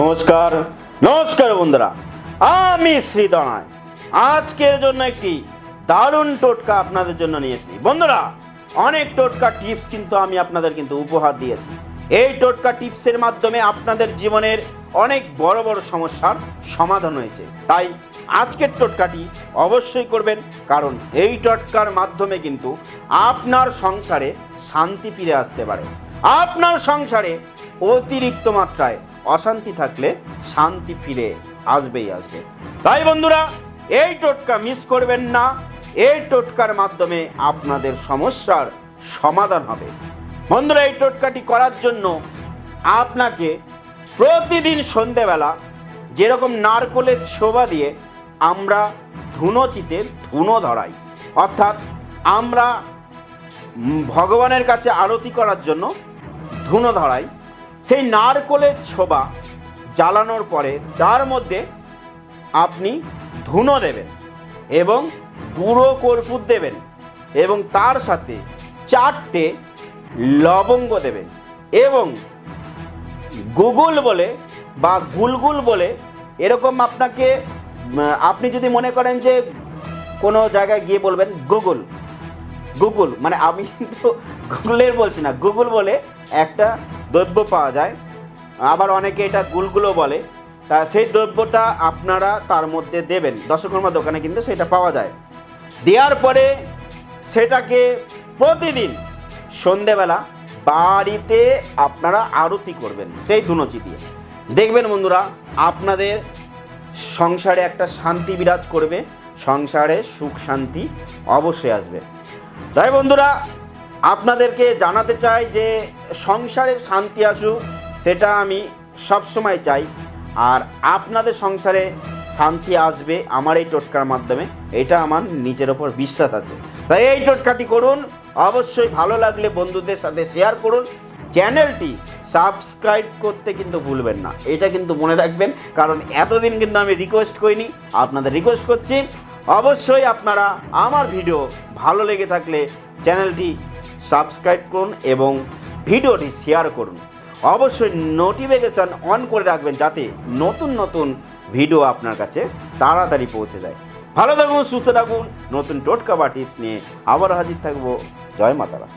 নমস্কার নমস্কার বন্ধুরা। আমি শ্রীদনায়। আজকের জন্য একটি দারুণ টোটকা আপনাদের জন্য নিয়ে এসেছি। বন্ধুরা, অনেক টোটকা টিপস কিন্তু আমি আপনাদের কিন্তু উপহার দিয়েছি। এই টোটকা টিপসের মাধ্যমে আপনাদের জীবনের অনেক বড় বড় সমস্যার সমাধান হয়েছে। তাই আজকের টোটকাটি অবশ্যই করবেন, কারণ এই টোটকার মাধ্যমে কিন্তু আপনার সংসারে শান্তি ফিরে আসতে পারে। আপনার সংসারে অতিরিক্ত মাত্রায় অশান্তি থাকলে শান্তি ফিরে আসবেই আসবে। তাই বন্ধুরা, এই টোটকা মিস করবেন না। এই টোটকার মাধ্যমে আপনাদের সমস্যার সমাধান হবে। বন্ধুরা, এই টোটকাটি করার জন্য আপনাকে প্রতিদিন সন্ধেবেলা যেরকম নারকোলের ছোবা দিয়ে আমরা ধুনো চিতে ধুনো ধরাই, অর্থাৎ আমরা ভগবানের কাছে আরতি করার জন্য ধুনো ধরাই সেই নারকোলের ছোবা জ্বালানোর পরে তার মধ্যে আপনি ধুনো দেবেন এবং গুঁড়ো কর্পূর দেবেন এবং তার সাথে চারটে লবঙ্গ দেবেন এবং গুগল বলে বা গুলগুল বলে এরকম আপনাকে আপনি যদি মনে করেন যে কোনো জায়গায় গিয়ে বলবেন গুগল গুগল মানে আমি কিন্তু গুগলের বলছি না, গুগল বলে একটা দ্রব্য পাওয়া যায়। আবার অনেকে এটা গুলগুলো বলে। তা সেই দ্রব্যটা আপনারা তার মধ্যে দেবেন। দশকর্মা দোকানে কিন্তু সেটা পাওয়া যায়। দেওয়ার পরে সেটাকে প্রতিদিন সন্ধেবেলা বাড়িতে আপনারা আরতি করবেন। সেই ধুনুচি দিয়ে। দেখবেন বন্ধুরা, আপনাদের সংসারে একটা শান্তি বিরাজ করবে। সংসারে সুখ শান্তি অবশ্যই আসবে। তাই বন্ধুরা আপনাদেরকে জানাতে চাই যে সংসারে শান্তি আসুক, সেটা আমি সবসময় চাই। আর আপনাদের সংসারে শান্তি আসবে আমার এই টোটকার মাধ্যমে, এটা আমার নিজের ওপর বিশ্বাস আছে। তাই এই টোটকাটি করুন, অবশ্যই ভালো লাগলে বন্ধুদের সাথে শেয়ার করুন। চ্যানেলটি সাবস্ক্রাইব করতে কিন্তু ভুলবেন না, এটা কিন্তু মনে রাখবেন, কারণ এতদিন কিন্তু আমি রিকোয়েস্ট করিনি, আপনাদের রিকোয়েস্ট করছি। অবশ্যই আপনারা আমার ভিডিও ভালো লেগে থাকলে চ্যানেলটি সাবস্ক্রাইব করুন এবং ভিডিওটি শেয়ার করুন। অবশ্যই নোটিফিকেশান অন করে রাখবেন যাতে নতুন নতুন ভিডিও আপনার কাছে তাড়াতাড়ি পৌঁছে যায়। ভালো থাকুন, সুস্থ থাকুন। নতুন টোটকা বা টিপস নিয়ে আবার হাজির থাকব। জয় মাতারা।